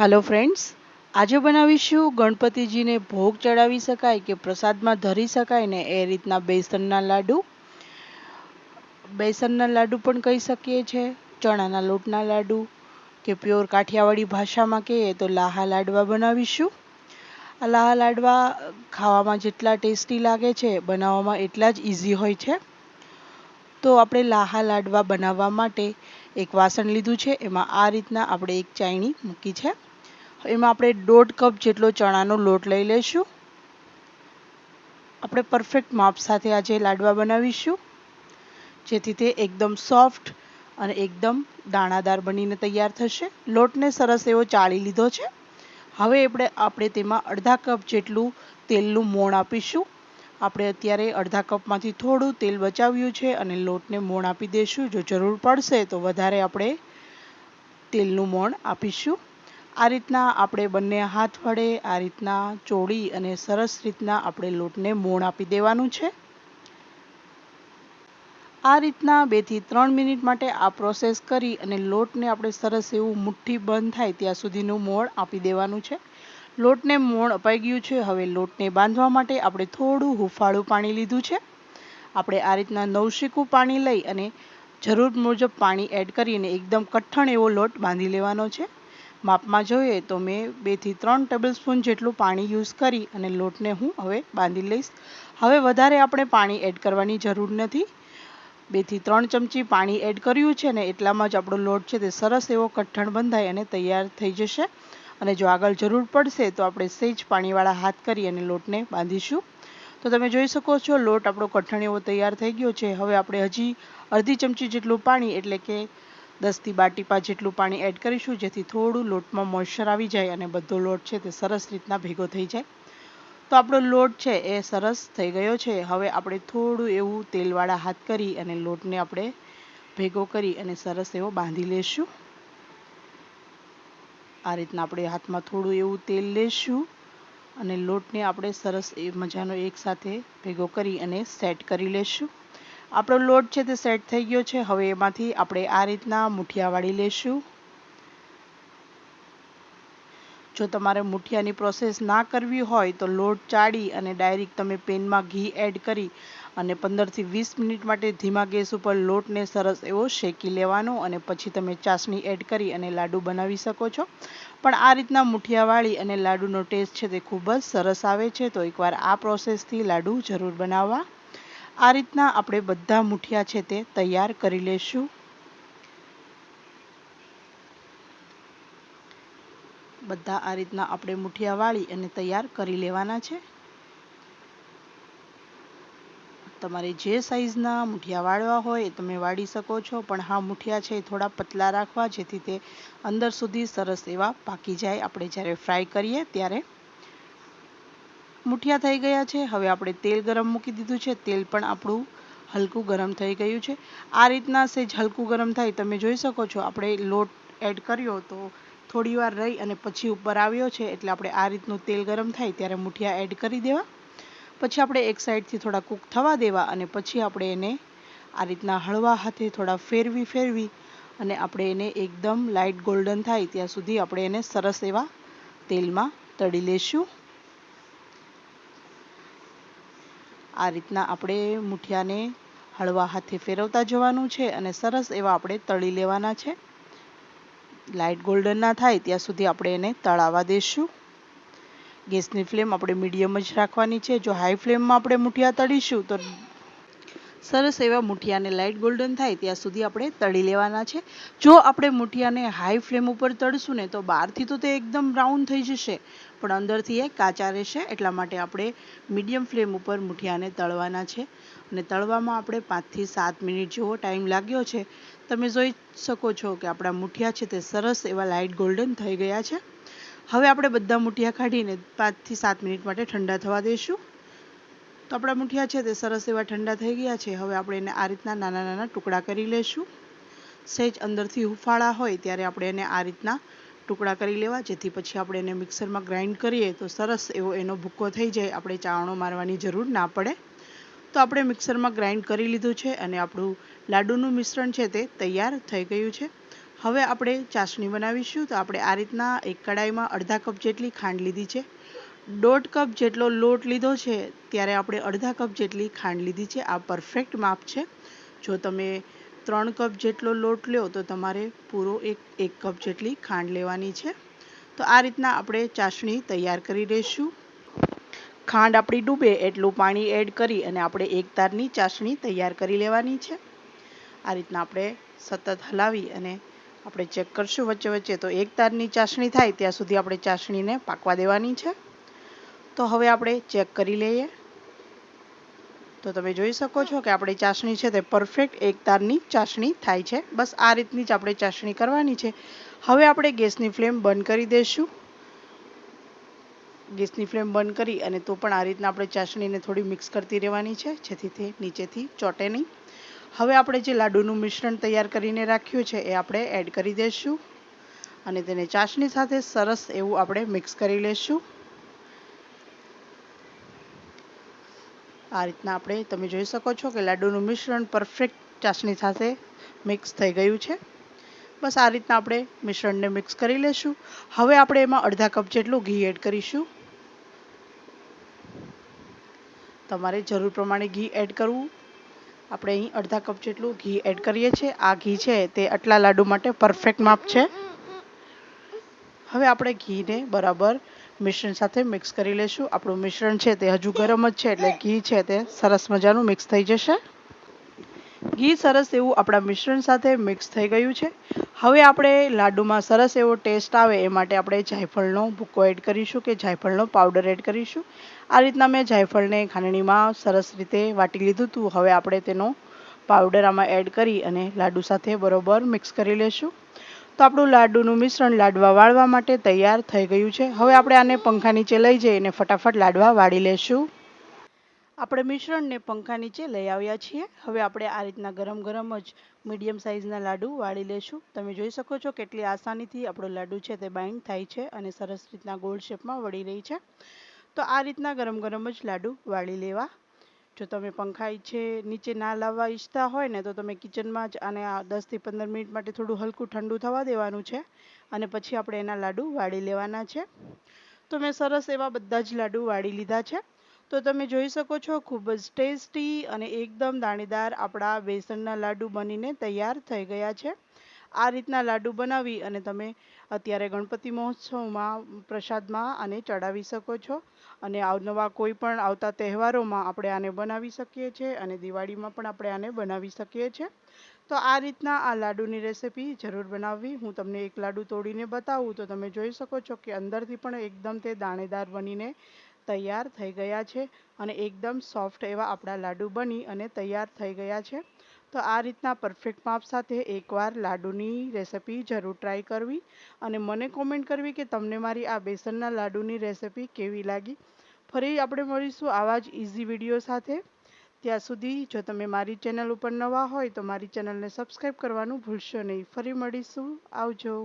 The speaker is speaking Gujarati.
હાલો ફ્રેન્ડ્સ આજે બનાવીશું ગણપતિજીને ભોગ ચડાવી શકાય કે પ્રસાદમાં ધરી શકાય ને એ રીતના બેસનના લાડુ. બેસનના લાડુ પણ કહી શકીએ છીએ ચણાના લોટના લાડુ કે પ્યોર કાઠિયાવાડી ભાષામાં કહીએ તો લાહા લાડવા બનાવીશું. આ લાહા લાડવા ખાવામાં જેટલા ટેસ્ટી લાગે છે, બનાવવામાં એટલા જ ઇઝી હોય છે. તો આપણે લાહા લાડવા બનાવવા માટે એક વાસણ લીધું છે, એમાં આ રીતના આપણે એક ચાયણી મૂકી છે. એમાં આપણે દોઢ કપ જેટલો ચણાનો લોટ લઈ લઈશું. આપણે પરફેક્ટ માપ સાથે આજે લાડવા બનાવીશું. જેથી તે એકદમ સોફ્ટ અને એકદમ દાણાદાર બનીને તૈયાર થશે. લોટને સરસ એવો ચાળી લીધો છે. હવે આપણે આપણે તેમાં અડધા કપ જેટલું તેલનું મોણ આપીશું. આપણે અત્યારે અડધા કપમાંથી થોડું તેલ બચાવ્યું છે અને લોટને મોણ આપી દઈશું. જો જરૂર પડશે તો વધારે આપણે તેલનું મોણ આપીશું. આ રીતના આપણે બંને હાથ વડે આ રીતના ચોળી અને સરસ રીતના આપણે લોટને મોણ આપી દેવાનું છે. આ રીતના બેથી ત્રણ મિનિટ માટે આ પ્રોસેસ કરી અને લોટને આપણે સરસ એવું મુઠ્ઠી બંધ થાય ત્યાં સુધીનું મોણ આપી દેવાનું છે. લોટને મોણ અપાઈ ગયું છે. હવે લોટને બાંધવા માટે આપણે થોડું હુફાળું પાણી લીધું છે. આપણે આ રીતના નવશીકું પાણી લઈ અને જરૂર મુજબ પાણી એડ કરીને એકદમ કઠણ એવો લોટ બાંધી લેવાનો છે. માપમાં જોઈએ તો મેં બેથી ત્રણ ટેબલ સ્પૂન જેટલું પાણી યુઝ કરી અને લોટને હું હવે બાંધી લઈશ. હવે વધારે આપણે પાણી એડ કરવાની જરૂર નથી. બેથી ત્રણ ચમચી પાણી એડ કર્યું છે ને એટલામાં જ આપણો લોટ છે તે સરસ એવો કઠણ બંધાય અને તૈયાર થઈ જશે. અને જો આગળ જરૂર પડશે તો આપણે સેજ પાણીવાળા હાથ કરી અને લોટને બાંધીશું. તો તમે જોઈ શકો છો લોટ આપણો કઠણ એવો તૈયાર થઈ ગયો છે. હવે આપણે હજી અડધી ચમચી જેટલું પાણી એટલે કે દસથી બાર ટીપા જેટલું પાણી એડ કરીશું, જેથી થોડું લોટમાં મોઇશ્ચર આવી જાય અને બધો લોટ છે તે સરસ રીતના ભેગો થઈ જાય. તો આપણો લોટ છે એ સરસ થઈ ગયો છે. હવે આપણે થોડું એવું તેલવાળા હાથ કરી અને લોટને આપણે ભેગો કરી અને સરસ એવો બાંધી લેશું. આ રીતના આપણે હાથમાં થોડું એવું તેલ લેશું અને લોટને આપણે સરસ એ મજાનો એકસાથે ભેગો કરી અને સેટ કરી લેશું. આપણો લોટ છે તે સેટ થઈ ગયો છે. હવે એમાંથી આપણે આ રીતના મુઠિયા વાળી લેશું. જો તમારે મુઠિયાની પ્રોસેસ ના કરવી હોય તો લોટ ચાળી અને ડાયરેક્ટ તમે પેનમાં ઘી એડ કરી અને પંદરથી વીસ મિનિટ માટે ધીમા ગેસ ઉપર લોટને સરસ એવો શેકી લેવાનો અને પછી તમે ચાસણી એડ કરી અને લાડુ બનાવી શકો છો. પણ આ રીતના મુઠિયાવાળી અને લાડુનો ટેસ્ટ છે તે ખૂબ જ સરસ આવે છે. તો એકવાર આ પ્રોસેસથી લાડુ જરૂર બનાવવા. આ રીતના આપણે બધા મુઠિયા છે તે તૈયાર કરી લેશું. બધા આ રીતના આપણે મુઠિયા વાળી અને તૈયાર કરી લેવાના છે. તમારે જે સાઈઝના મુઠિયા વાળવા હોય તમે વાળી શકો છો, પણ હા, મુઠિયા છે એ થોડા પતલા રાખવા જેથી તે અંદર સુધી સરસ એવા પાકી જાય. આપણે જ્યારે ફ્રાય કરીએ ત્યારે મુઠિયા થઈ ગયા છે. હવે આપણે તેલ ગરમ મૂકી દીધું છે. તેલ પણ આપણું હલકું ગરમ થઈ ગયું છે. આ રીતના સેજ હલકું ગરમ થાય તમે જોઈ શકો છો. આપણે લોટ એડ કર્યો તો થોડી વાર રહી અને પછી ઉપર આવ્યો છે. એટલે આપણે આ રીતનું તેલ ગરમ થાય ત્યારે મુઠિયા એડ કરી દેવા. પછી આપણે એક સાઈડથી થોડા કૂક થવા દેવા અને પછી આપણે એને આ રીતના હળવા હાથે થોડા ફેરવી ફેરવી અને આપણે એને એકદમ લાઇટ ગોલ્ડન થાય ત્યાં સુધી આપણે એને સરસ એવા તેલમાં તળી લેશું. આ રીતના આપણે મુઠિયાને હળવા હાથે ફેરવતા જવાનું છે અને સરસ એવા આપણે તળી લેવાના છે. લાઇટ ગોલ્ડન ના થાય ત્યાં સુધી આપણે એને તળાવા દઈશું ગેસની ફ્લેમ આપણે મીડિયમ જ રાખવાની છે. જો હાઈ ફ્લેમમાં આપણે મુઠિયા તળીશું તો સરસ એવા મુઠિયાને લાઇટ ગોલ્ડન થાય ત્યાં સુધી આપણે તળી લેવાના છે. જો આપણે મુઠિયાને હાઈ ફ્લેમ ઉપર તળશું ને તો બહારથી તો તે એકદમ બ્રાઉન થઈ જશે, પણ અંદરથી એ કાચા રહેશે, એટલા માટે આપણે મીડિયમ ફ્લેમ ઉપર મુઠિયાને તળવાના છે. અને તળવામાં આપણે પાંચથી સાત મિનિટ જેવો ટાઈમ લાગ્યો છે. તમે જોઈ શકો છો કે આપણા મુઠિયા છે તે સરસ એવા લાઇટ ગોલ્ડન થઈ ગયા છે. હવે આપણે બધા મુઠિયા કાઢીને પાંચથી સાત મિનિટ માટે ઠંડા થવા દઈશું તો આપણા મુઠિયા છે તે સરસ એવા ઠંડા થઈ ગયા છે. હવે આપણે એને આ રીતના નાના નાના ટુકડા કરી લઈશું સહેજ અંદરથી હુફાળા હોય ત્યારે આપણે એને આ રીતના ટુકડા કરી લેવા. જેથી પછી આપણે એને મિક્સરમાં ગ્રાઇન્ડ કરીએ તો સરસ એવો એનો ભૂક્કો થઈ જાય. આપણે ચાવણો મારવાની જરૂર ના પડે. તો આપણે મિક્સરમાં ગ્રાઇન્ડ કરી લીધું છે અને આપણું લાડુનું મિશ્રણ છે તે તૈયાર થઈ ગયું છે. હવે આપણે ચાસણી બનાવીશું. તો આપણે આ રીતના એક કડાઈમાં અડધા કપ જેટલી ખાંડ લીધી છે. દોઢ કપ જેટલો લોટ લીધો છે, ત્યારે આપણે અડધા કપ જેટલી ખાંડ લીધી છે. આ પરફેક્ટ માપ છે. જો તમે ત્રણ કપ જેટલો લોટ લો તો તમારે પૂરો એક એક કપ જેટલી ખાંડ લેવાની છે. તો આ રીતના આપણે ચાસણી તૈયાર કરી લઈશું. ખાંડ આપણી ડૂબે એટલું પાણી એડ કરી અને આપણે એક તારની ચાસણી તૈયાર કરી લેવાની છે. આ રીતના આપણે સતત હલાવી અને આપણે ચેક કરશું વચ્ચે વચ્ચે તો એક તારની ચાસણી થાય, ત્યાં સુધી આપણે ચાસણીને પાકવા દેવાની છે. તો હવે આપણે ચેક કરી લઈએ. તો તમે જોઈ શકો છો કે આપણી ચાસણી છે તે પરફેક્ટ એક તારની ચાસણી થાય છે. બસ આ રીતની જ આપણે ચાસણી કરવાની છે. હવે આપણે ગેસની ફ્લેમ બંધ કરી દઈશું. ગેસની ફ્લેમ બંધ કરી અને તો પણ આ રીતના આપણે ચાસણીને થોડી મિક્સ કરતી રહેવાની છે, જેથી તે નીચેથી ચોટે નહીં. હવે આપણે જે લાડુનું મિશ્રણ તૈયાર કરીને રાખ્યું છે એ આપણે એડ કરી દઈશું અને તેને ચાસણી સાથે સરસ એવું આપણે મિક્સ કરી લઈશું. આ રીતના આપણે તમે જોઈ શકો છો કે લાડુનું મિશ્રણ પરફેક્ટ ચાસણી સાથે મિક્સ થઈ ગયું છે. બસ આ રીતના આપણે મિશ્રણને મિક્સ કરી લઈશું હવે આપણે એમાં અડધા કપ જેટલું ઘી એડ કરીશું. તમારે જરૂર પ્રમાણે ઘી એડ કરવું. આપણે અહીં અડધા કપ જેટલું ઘી એડ કરીએ છીએ. આ ઘી છે તે આટલા લાડુ માટે પરફેક્ટ માપ છે. હવે આપણે ઘીને બરાબર મિશ્રણ સાથે મિક્સ કરી લઈશું આપણું મિશ્રણ છે તે હજુ ગરમ જ છે, એટલે ઘી છે તે સરસ મજાનું મિક્સ થઈ જશે. ઘી સરસ એવું આપણા મિશ્રણ સાથે મિક્સ થઈ ગયું છે. હવે આપણે લાડુમાં સરસ એવો ટેસ્ટ આવે એ માટે આપણે જાયફળનો ભૂકો એડ કરીશું કે જાયફળનો પાવડર એડ કરીશું. આ રીતના મેં જાયફળને ખાંડણીમાં સરસ રીતે વાટી લીધું હતું હવે આપણે તેનો પાવડર આમાં એડ કરી અને લાડુ સાથે બરોબર મિક્સ કરી લેશું. તો આપણું લાડુનું મિશ્રણ લાડવા વાળવા માટે તૈયાર થઈ ગયું છે. હવે આપણે આને પંખા નીચે લઈ જઈને ફટાફટ લાડવા વાળી લેશું. આપણે મિશ્રણને પંખા નીચે લઈ આવ્યા છીએ. હવે આપણે આ રીતના ગરમ ગરમ જ મીડિયમ સાઇઝના લાડુ વાળી લેશું. તમે જોઈ શકો છો કેટલી આસાનીથી આપણો લાડુ છે તે બાઇન્ડ થાય છે અને સરસ રીતના ગોળ શેપમાં વળી રહી છે. તો આ રીતના ગરમ ગરમ જ લાડુ વાળી લેવા જો તમે પંખા ઈચ્છે નીચે ના લાવવા ઈચ્છતા હોય ને, તો તમે કિચનમાં જ આને દસથી પંદર મિનિટ માટે થોડું હલકું ઠંડુ થવા દેવાનું છે. અને પછી આપણે એના લાડુ વાળી લેવાના છે. તો મેં સરસ એવા બધા જ લાડુ વાળી લીધા છે. તો તમે જોઈ શકો છો, ખૂબ જ ટેસ્ટી અને એકદમ દાણેદાર આપણા બેસનના લાડુ બનીને તૈયાર થઈ ગયા છે. આ રીતના લાડુ બનાવી અને તમે અત્યારે ગણપતિ મહોત્સવમાં, પ્રસાદમાં આને ચડાવી શકો છો. અને અવનવા કોઈ પણ આવતા તહેવારોમાં આપણે આને બનાવી શકીએ છીએ અને દિવાળીમાં પણ આપણે આને બનાવી શકીએ છીએ તો આ રીતના આ લાડુની રેસીપી જરૂર બનાવવી. હું તમને એક લાડુ તોડીને બતાવું. તો તમે જોઈ શકો છો કે અંદરથી પણ એકદમ તે દાણેદાર બનીને તૈયાર થઈ ગયા છે અને એકદમ સોફ્ટ એવા આપણા લાડુ બની અને તૈયાર થઈ ગયા છે. તો આ રીતના પરફેક્ટ માપ સાથે એકવાર લાડુની રેસીપી જરૂર ટ્રાય કરવી અને મને કોમેન્ટ કરવી કે તમને મારી આ બેસનના લાડુની રેસીપી કેવી લાગી. ફરી આપણે મળીશું આવા જ ઇઝી વીડિયો સાથે. ત્યાં સુધી જો તમે મારી ચેનલ ઉપર નવા હોય તો મારી ચેનલને સબસ્ક્રાઈબ કરવાનું ભૂલશો નહીં. ફરી મળીશું. આવજો.